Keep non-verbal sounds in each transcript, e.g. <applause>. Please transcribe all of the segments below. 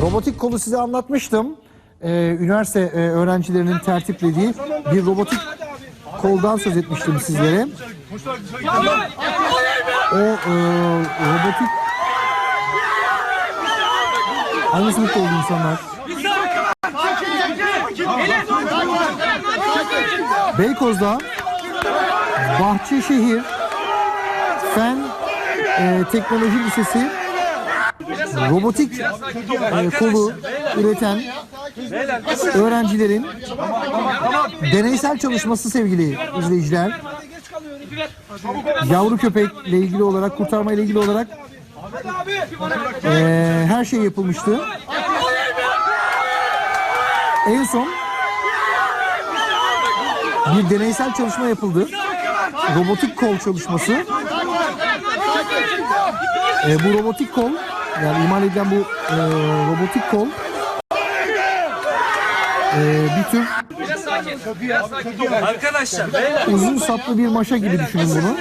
Robotik kolu size anlatmıştım. Ee, üniversite e, öğrencilerinin tertiplediği bir robotik koldan söz etmiştim sizlere. O e, robotik Hangisi mutlu oldu insanlar? Beykoz'da Bahçeşehir Fen e, Teknoloji Lisesi robotik e, kolu üreten öğrencilerin deneysel çalışması sevgili izleyiciler. Yavru köpekle ilgili olarak, kurtarma ile ilgili olarak e, her şey yapılmıştı. En son bir deneysel çalışma yapıldı. Robotik kol çalışması. E, bu robotik kol, yani imal edilen bu e, robotik kol e, bir tür Arkadaşlar beyler. uzun saplı bir maşa gibi düşünün bunu.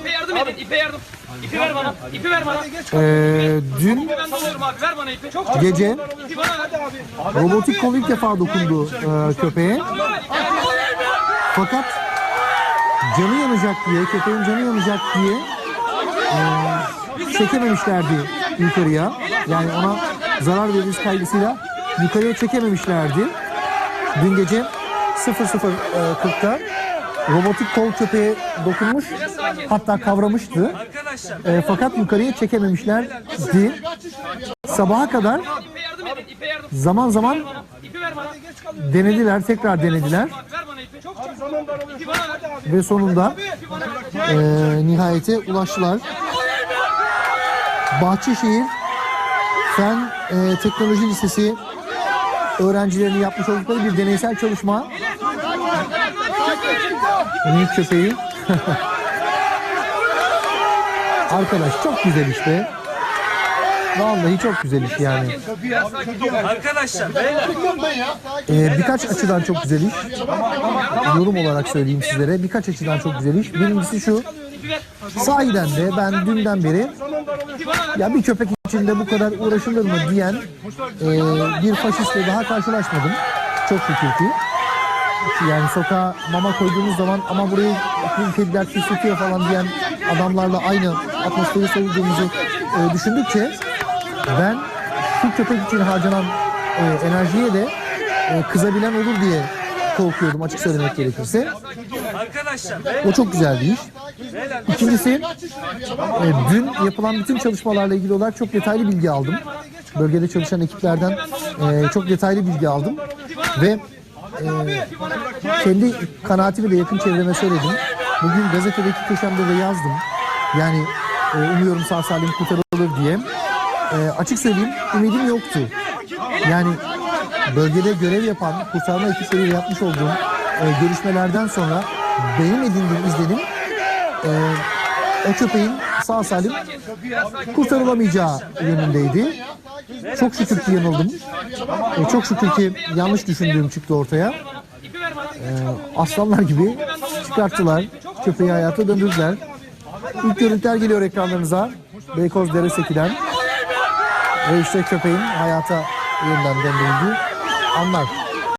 İpe yardım edin, ipe yardım. İpi ver bana, ipi ver bana. E, dün Ben dalıyorum abi, ver bana ipi. Çok çok gece ipi bana ver. robotik kol ilk defa dokundu e, köpeğe. Fakat canı yanacak diye, köpeğin canı yanacak diye e, çekememişlerdi yukarıya. Yani ona zarar veririz kaygısıyla yukarıya çekememişlerdi. Dün gece 00.40'da robotik kol köpeğe dokunmuş hatta kavramıştı. E, fakat yukarıya çekememişlerdi. Sabaha kadar zaman zaman denediler, tekrar denediler ve sonunda e, nihayete ulaştılar. Bahçeşehir Fen e, Teknoloji Lisesi öğrencilerinin yapmış oldukları bir deneysel çalışma. Minik köpeği. <laughs> Arkadaş çok güzel işte. Vallahi çok güzel iş yani. arkadaşlar. Ee, birkaç açıdan çok güzel iş. Yorum olarak söyleyeyim sizlere. Birkaç açıdan çok güzel iş. Birincisi şu. Sahiden de ben dünden beri ya bir köpek içinde bu kadar uğraşılır mı diyen e, bir faşistle daha karşılaşmadım. Çok şükür ki. Yani sokağa mama koyduğunuz zaman ama burayı bu kediler pisletiyor falan diyen adamlarla aynı atmosferi soluduğumuzu e, düşündükçe ben şu köpek için harcanan e, enerjiye de e, kızabilen olur diye korkuyordum açık söylemek gerekirse. O çok güzel bir iş. İkincisi e, dün yapılan bütün çalışmalarla ilgili olarak çok detaylı bilgi aldım. Bölgede çalışan ekiplerden e, çok detaylı bilgi aldım ve e, kendi kanaatimi de yakın çevreme söyledim. Bugün gazetedeki köşemde de yazdım. Yani umuyorum sağ salim kurtarılır diye. Açık söyleyeyim ümidim yoktu. Yani bölgede görev yapan kurtarma ekipleriyle yapmış olduğum e, görüşmelerden sonra benim edindiğim izlenim e, o köpeğin sağ salim kurtarılamayacağı yönündeydi. Çok şükür ki yanıldım. E, çok şükür ki yanlış düşündüğüm çıktı ortaya. E, aslanlar gibi çıkarttılar. Köpeği hayata döndürdüler. İlk görüntüler geliyor ekranlarınıza. Beykoz Dereseki'den. Ve işte köpeğin hayata yeniden döndürüldüğü anlar.